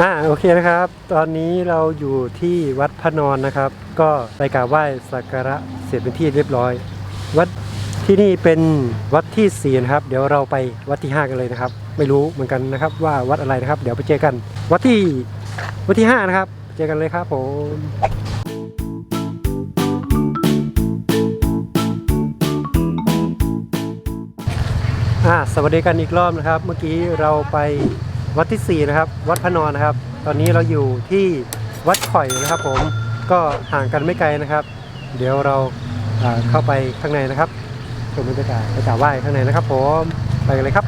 อ่าโอเคนะครับ ตอนนี้เราอยู่ที่วัดพระนอนนะครับ ก็ไปกราบไหว้สักการะเสร็จเป็นที่เรียบร้อย วัดที่นี่เป็นวัดที่สี่นะครับ เดี๋ยวเราไปวัดที่ห้ากันเลยนะครับ ไม่รู้เหมือนกันนะครับ ว่าวัดอะไรนะครับ เดี๋ยวไปเจอกัน วัดที่วัดที่ห้านะครับ เจอกันเลยครับผมอ่าสวัสดีกันอีกรอบนะครับ เมื่อกี้เราไป วัดที่ 4 นะครับ วัดพระนอนนะครับ ตอนนี้เราอยู่ที่วัดข่อยนะครับ ผมก็ห่างกันไม่ไกลนะครับ เดี๋ยวเราอ่าเข้าไปข้างในนะครับชมบรรยากาศไปกราบไหว้ข้างในนะครับ ผมไปกันเลยครับ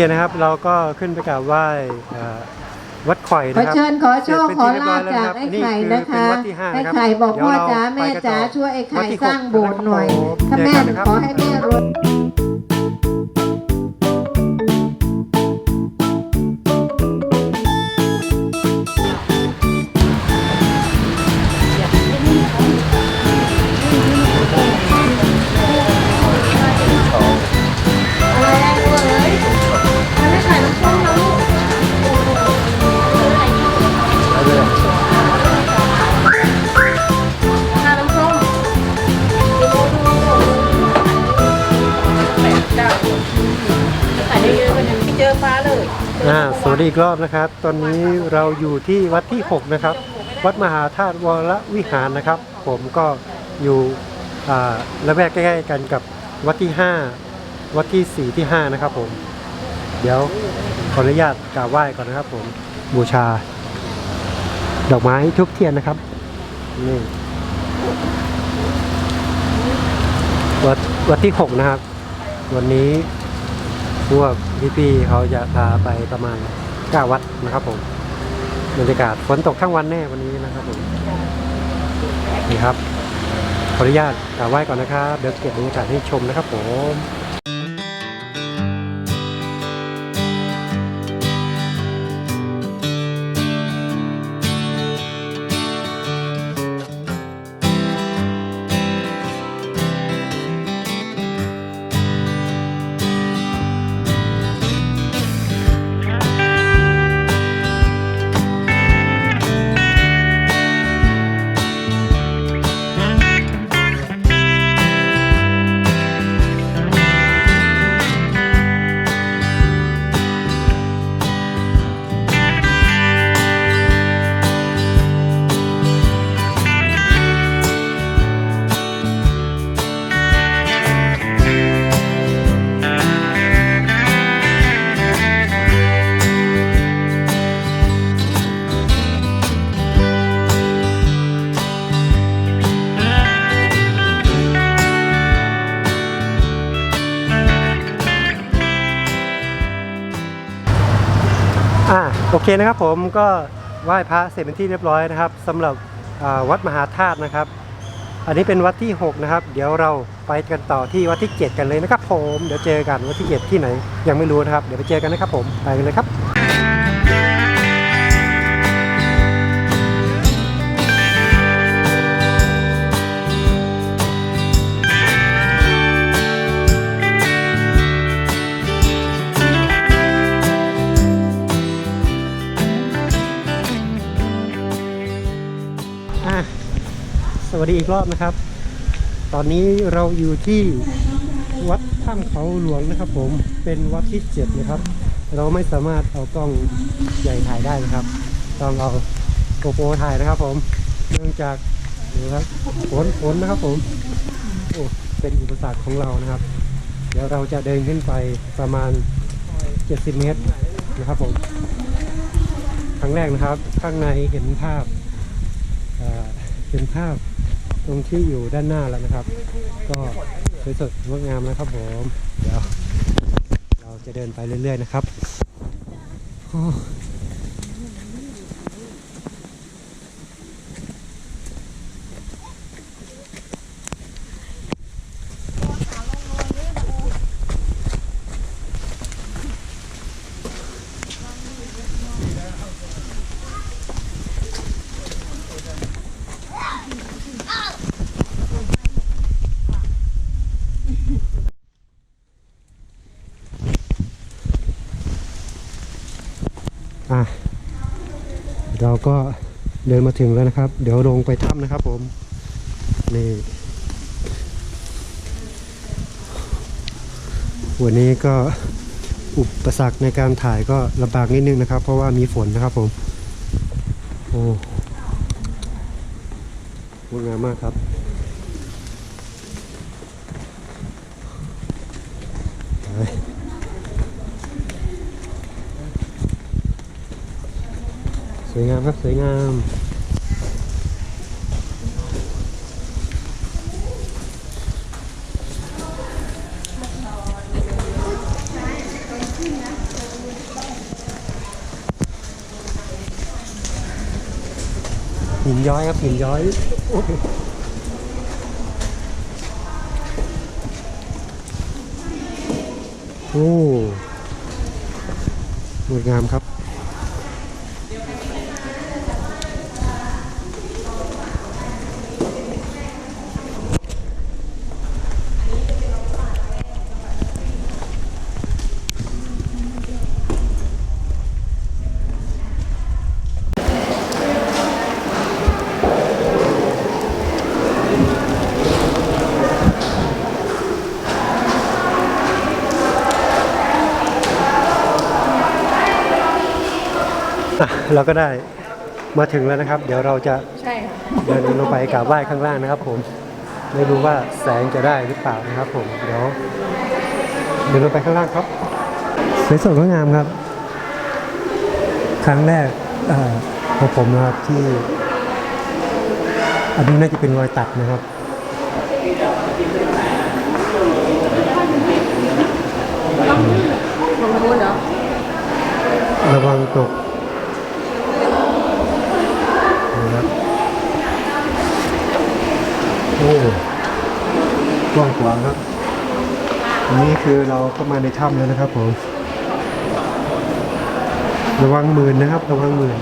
อ่าโอเคนะครับ เราก็ขึ้นไปกราบไหว้อ่าวัดข่อยขอนะครับ เชิญขอโชคเสร็จขอเป็นที่ลาบเรียบร้อยแล้วจากรับไอ้ไข่อนะคะเป็วัดที่ห้าไอ้นะครับไข่บอกเดี๋ยวพ่อเราจ๋าแม่ไปกันจ๋าต่อช่วยไอ้ไข่วัดที่สร้างหกโบสถ์หน่อยนะครับถ้าแม่เจอกันนะครับขอให้แม่รวย อ่าสวัสดีอีกรอบนะครับ ตอนนี้เราอยู่ที่วัดที่ 6 นะครับ วัดมหาธาตุวรวิหารนะครับ ผมก็อยู่อ่าละแวกใกล้ๆกันกับวัดที่ 5 วัดที่ 4 ที่ 5 นะครับผม เดี๋ยวขออนุญาตกราบไหว้ก่อนนะครับ ผมบูชา ดอกไม้ทุกเทียนนะครับนี่วัดวัดที่ 6 นะครับ วันนี้พวก พี่ๆเขาจะพาไปประมาณ9วัดนะครับผมบรรยากาศฝนตกทั้งวันแน่วันนี้นะครับผมนี่ครับขออนุญาตกราบไหว้ก่อนนะครับ เดี๋ยวเก็บบรรยากาศให้ชมนะครับผม เคนะครับผมก็ไหว้พระเสร็จเป็นที่เรียบร้อยนะครับสำหรับวัดมหาธาตุนะครับ อันนี้เป็นวัดที่ 6 นะครับ เดี๋ยวเราไปกันต่อที่วัดที่ 7 กันเลยนะครับผมเดี๋ยวเจอกันวัดที่ 7 ที่ไหน ยังไม่รู้นะครับ เดี๋ยวไปเจอกันนะครับผมไปกันเลยครับ ดีอีกรอบนะครับ ตอนนี้เราอยู่ที่วัดถ้ำเขาหลวงนะครับ ผมเป็นวัดที่เจ็ดนะครับ เราไม่สามารถเอากล้องใหญ่ถ่ายได้นะครับ ต้องเอาโกโปรถ่ายนะครับ ผมเนื่องจากดูครับฝนฝนนะครับ ผมโอ้เป็นอุปสรรคของเรานะครับ เดี๋ยวเราจะเดินขึ้นไปประมาณ 70 เมตรนะครับผมครั้งแรกนะครับ ข้างในเห็นภาพเอ่อเป็นภาพ ตรงที่อยู่ด้านหน้าแล้วนะครับ ก็สวยสดงดงามนะครับผม เดี๋ยว เราจะเดินไปเรื่อยๆนะครับ เราก็เดินมาถึงแล้วนะครับ เดี๋ยวลงไปถ้ำนะครับผมนี่วันนี้ก็อุปสรรคในการถ่ายก็ลำบากนิดนึงนะครับ เพราะว่ามีฝนนะครับผม โอ้งดงามมากครับ ไป ส วยงามครับสวยงามหินย้อยครับหินย้อยโอ้โหโอ้งดงามครับ เราก็ได้มาถึงแล้วนะครับ เดี๋ยวเราจะใช่ค่ะเดินลงไปกราบไหว้ข้างล่างนะครับ ผมไม่รู้ว่าแสงจะได้หรือเปล่านะครับ ผมเดี๋ยวเดินลงไปข้างล่างครับสวยสดงดงามครับ ครั้งแรกเอ่อของผมนะครับที่อันนี้น่าจะเป็นรอยตัดนะครับลงมาเนาะระวังตกนะครับ โอ้กว้างกวางครับ อันนี้คือเราเข้ามาในถ้ำแล้วนะครับผมระวังหมื่นนะครับ ระวังหมื่น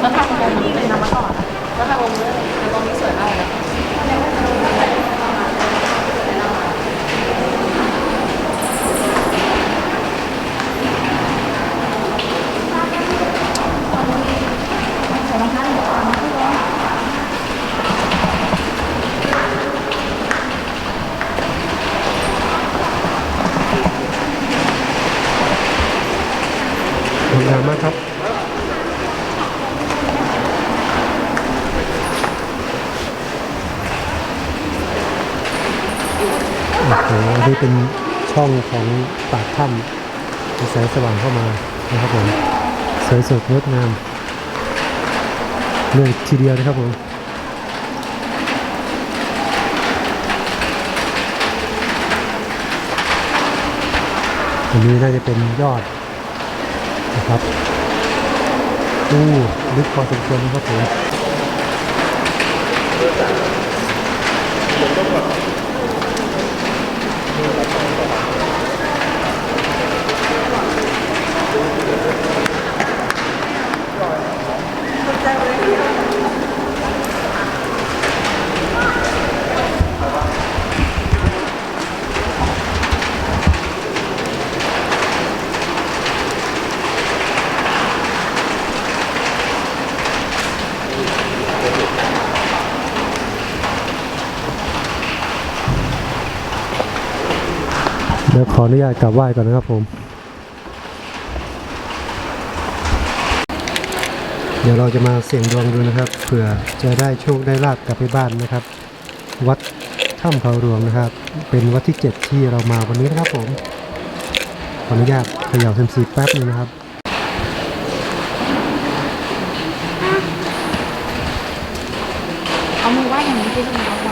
แล้วทำตรงนี้เลยนะมาก่อนแล้วทำตรงนี้เลยตรงนี้สวยมากเลย สวยงามมากครับ อ้โหนี่เป็นช่องของปากถ้ำมีแสงสว่างเข้ามานะครับผมสวยสดงดงามเลยทีเดียวนะครับผมอันนี้น่าจะเป็นยอดนะครับอู้ลึกพอสมควรนะครับผม เดี๋ยวขออนุญาตกลับไหว้ก่อนนะครับผม เดี๋ยวเราจะมาเสี่ยงดวงดูนะครับ เผื่อจะได้โชคได้ลาบกลับไปบ้านนะครับ วัดถ้ำเขาหลวงนะครับ เป็นวัดที่ 7 ที่เรามาวันนี้นะครับผมขออนุญาตเขย่าเซมซีแป๊บนึงนะครับเอามือไหว้อย่างนี้ไปเลยเอ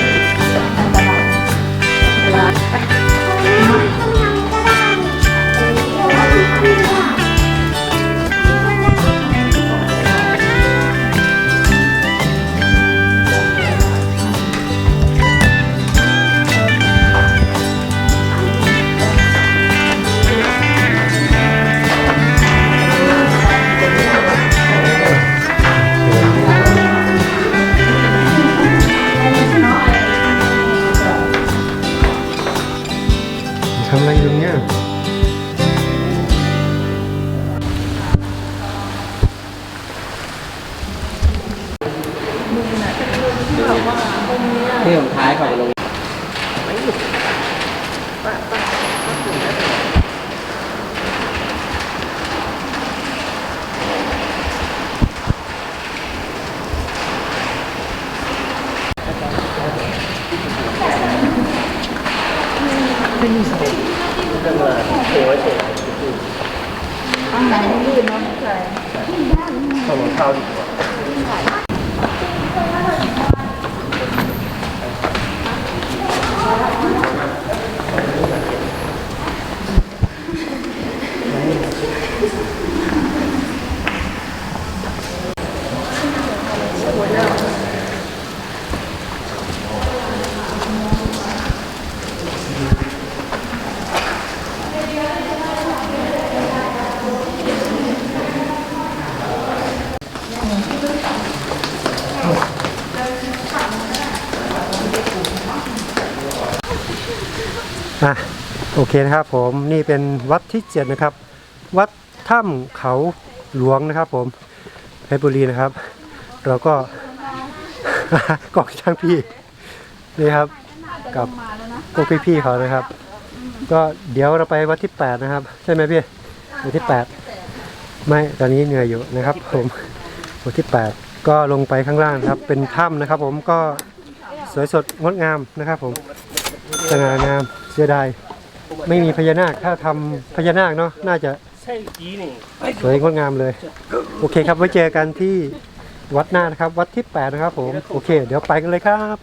อ่ะโอเคนะครับผมนี่เป็นวัดที่เจ็ดนะครับ วัดถ้ำเขาหลวงนะครับ ผมเพชรบุรีนะครับ เราก็กอกช่างพี่นี่ครับ กับพวกพี่ๆเขานะครับ ก็เดี๋ยวเราไปวัดที่8นะครับ ใช่ไหมพี่วัดที่8ไม่ตอนนี้เหนื่อยอยู่นะครับ ผมวัดที่8ก็ลงไปข้างล่างครับ เป็นถ้ำนะครับ ผมก็สวยสดงดงามนะครับ ผมสง่างาม เสียดายไม่มีพญานาคถ้าทำพญานาคเนาะน่าจะสวยงดงามเลย โอเคครับไว้เจอกันที่วัดหน้านะครับ วัดที่ 8 นะครับผม โอเค เดี๋ยวไปกันเลยครับ